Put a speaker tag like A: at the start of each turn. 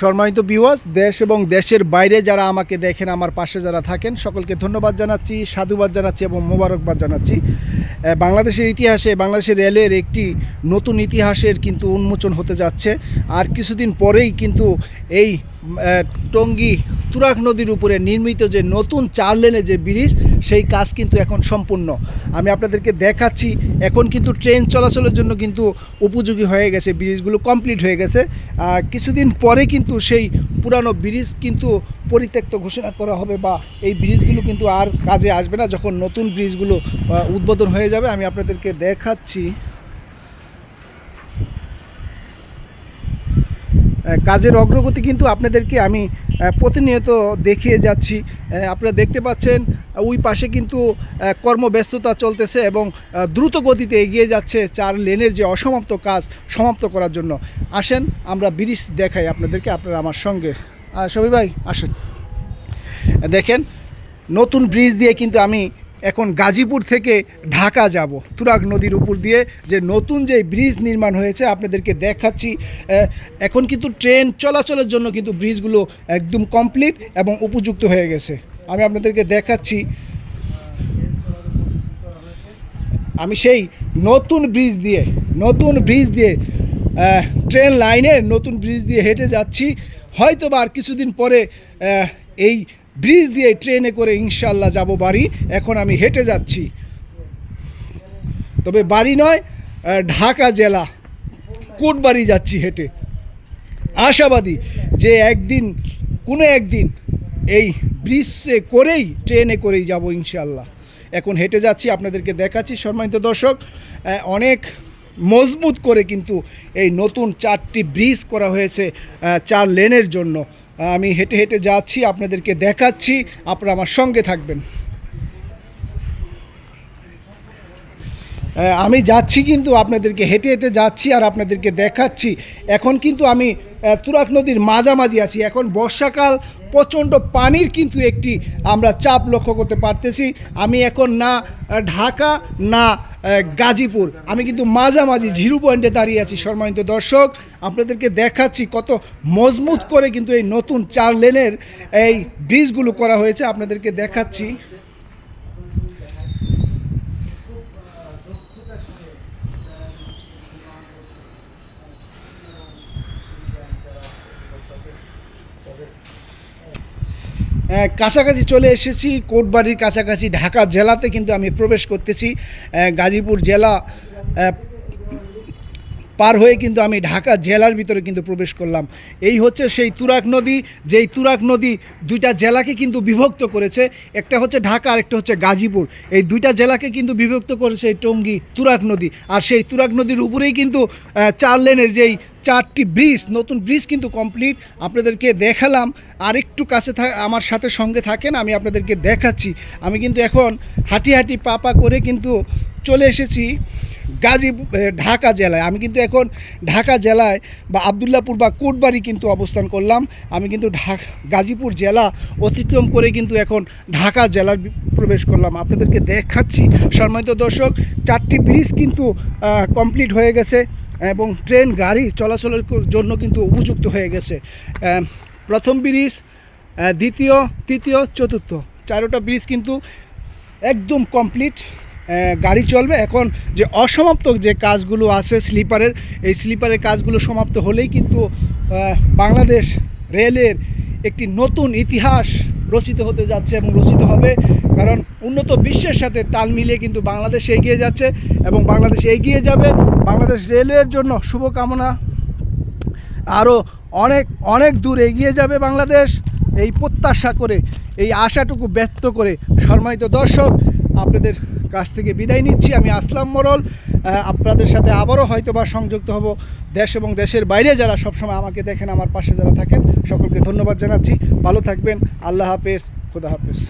A: সম্মানিত বিওয়াস দেশ এবং দেশের বাইরে যারা আমাকে দেখেন, আমার পাশে যারা থাকেন, সকলকে ধন্যবাদ জানাচ্ছি, সাধুবাদ জানাচ্ছি এবং মোবারকবাদ জানাচ্ছি। বাংলাদেশের ইতিহাসে, বাংলাদেশের রেলের একটি নতুন ইতিহাসের কিন্তু উন্মোচন হতে যাচ্ছে। আর কিছুদিন পরেই কিন্তু এই টঙ্গি তুরাগ নদীর উপরে নির্মিত যে নতুন চার লেনে যে ব্রিজ, সেই কাজ কিন্তু এখন সম্পূর্ণ। আমি আপনাদেরকে দেখাচ্ছি, এখন কিন্তু ট্রেন চলাচলের জন্য কিন্তু উপযোগী হয়ে গেছে, ব্রিজগুলো কমপ্লিট হয়ে গেছে। আর কিছুদিন পরে কিন্তু সেই পুরানো ব্রিজ কিন্তু পরিত্যক্ত ঘোষণা করা হবে বা এই ব্রিজগুলো কিন্তু আর কাজে আসবে না যখন নতুন ব্রিজগুলো উদ্বোধন হয়ে যাবে। আমি আপনাদেরকে দেখাচ্ছি। কাজের অগ্রগতি কিন্তু আপনাদেরকে আমি প্রতিনিয়ত দেখিয়ে যাচ্ছি। আপনারা দেখতে পাচ্ছেন ওই পাশে কিন্তু কর্মব্যস্ততা চলতেছে এবং দ্রুত গতিতে এগিয়ে যাচ্ছে চার লেনের যে অসমাপ্ত কাজ সমাপ্ত করার জন্য। আসেন, আমরা ব্রিজ দেখাই আপনাদেরকে, আপনারা আমার সঙ্গে। সবই ভাই, আসেন। দেখেন, নতুন ব্রিজ দিয়ে কিন্তু আমি এখন গাজীপুর থেকে ঢাকা যাব। তুরাগ নদীর উপর দিয়ে যে নতুন যে ব্রিজ নির্মাণ হয়েছে, আপনাদেরকে দেখাচ্ছি। এখন কিন্তু ট্রেন চলাচলের জন্য কিন্তু ব্রিজগুলো একদম কমপ্লিট এবং উপযুক্ত হয়ে গেছে। আমি আপনাদেরকে দেখাচ্ছি। আমি সেই নতুন ব্রিজ দিয়ে, নতুন ব্রিজ দিয়ে ট্রেন লাইনের নতুন ব্রিজ দিয়ে হেঁটে যাচ্ছি। হয়তো বা আর কিছুদিন পরে এই ব্রিজ দিয়ে ট্রেনে করে ইনশাল্লাহ যাব বাড়ি। এখন আমি হেঁটে যাচ্ছি। তবে বাড়ি নয় ঢাকা জেলা। কোটবাড়ি যাচ্ছি হেঁটে। আশাবাদী যে একদিন, কোনো একদিন এই ব্রিজে করেই, ট্রেনে করেই যাব ইনশাল্লাহ। এখন হেঁটে যাচ্ছি, আপনাদেরকে দেখাচ্ছি, সম্মানিত দর্শক। অনেক মজবুত করে কিন্তু এই নতুন চারটি ব্রিজ করা হয়েছে চার লেনের জন্য। আমি হেঁটে হেঁটে যাচ্ছি আপনাদেরকে দেখাচ্ছি আপনারা আমার সঙ্গে থাকবেন। আমি যাচ্ছি কিন্তু আপনাদেরকে হেঁটে হেঁটে যাচ্ছি আর আপনাদেরকে দেখাচ্ছি। এখন কিন্তু আমি তুরাগ নদীর মাঝামাঝি আছি। এখন বর্ষাকাল, প্রচণ্ড পানির কিন্তু একটি আমরা চাপ লক্ষ্য করতে পারতেছি। আমি এখন না ঢাকা, না গাজীপুর। আমি কিন্তু মাঝামাঝি জিরো পয়েন্টে দাঁড়িয়ে আছি, সম্মানিত দর্শক। আপনাদেরকে দেখাচ্ছি কত মজবুত করে কিন্তু এই নতুন চার লেনের এই ব্রিজগুলো করা হয়েছে। আপনাদেরকে দেখাচ্ছি। কাছাকাছি চলে এসেছি, কোটবাড়ির কাছাকাছি, ঢাকা জেলাতে কিন্তু আমি প্রবেশ করতেছি। গাজীপুর জেলা পার হয়ে কিন্তু আমি ঢাকা জেলার ভিতরে কিন্তু প্রবেশ করলাম। এই হচ্ছে সেই তুরাগ নদী, যেই তুরাগ নদী দুইটা জেলাকে কিন্তু বিভক্ত করেছে। একটা হচ্ছে ঢাকা আর একটা হচ্ছে গাজীপুর। এই দুইটা জেলাকে কিন্তু বিভক্ত করেছে টঙ্গী তুরাগ নদী। আর সেই তুরাগ নদীর উপরেই কিন্তু চার লেনের যেই চারটি ব্রিজ, নতুন ব্রিজ কিন্তু কমপ্লিট আপনাদেরকে দেখালাম। আর একটু কাছে আমার সাথে সঙ্গে থাকেন, আমি আপনাদেরকে দেখাচ্ছি। আমি কিন্তু এখন হাঁটি হাঁটি পাপা করে কিন্তু চলে এসেছি গাজী ঢাকা জেলায়। আমি কিন্তু এখন ঢাকা জেলায় বা আবদুল্লাপুর বা কোটবাড়ি কিন্তু অবস্থান করলাম। আমি কিন্তু ঢাকা গাজীপুর জেলা অতিক্রম করে কিন্তু এখন ঢাকা জেলার প্রবেশ করলাম। আপনাদেরকে দেখাচ্ছি। সম্মানিত দর্শক, চারটি ব্রিজ কিন্তু কমপ্লিট হয়ে গেছে। এবং ট্রেন, গাড়ি চলাচলের জন্য কিন্তু উপযুক্ত হয়ে গেছে। প্রথম ব্রিজ দ্বিতীয়, তৃতীয়, চতুর্থ। চারোটা ব্রিজ কিন্তু একদম কমপ্লিট। গাড়ি চলবে। এখন যে অসমাপ্ত যে কাজগুলো আছে স্লিপারের, এই স্লিপারের কাজগুলো সমাপ্ত হলেই কিন্তু বাংলাদেশ রেলের একটি নতুন ইতিহাস রচিত হতে যাচ্ছে এবং রচিত হবে। কারণ উন্নত বিশ্বের সাথে তাল মিলিয়ে কিন্তু বাংলাদেশ এগিয়ে যাচ্ছে এবং বাংলাদেশ এগিয়ে যাবে। বাংলাদেশ রেলওয়ের জন্য শুভকামনা। আরও অনেক অনেক দূর এগিয়ে যাবে বাংলাদেশ। এই প্রত্যাশা করে, এই আশাটুকু ব্যক্ত করে সম্মানিত দর্শক আপনাদের কাছ থেকে বিদায় নিচ্ছি। আমি আসলাম মরল। আপনাদের সাথে আবারও হয়তো বা সংযুক্ত হব দেশ এবং দেশের বাইরে যারা সবসময় আমাকে দেখেন, আমার পাশে যারা থাকেন, সকলকে ধন্যবাদ জানাচ্ছি। ভালো থাকবেন। আল্লাহ হাফেজ। খুদা হাফেজ।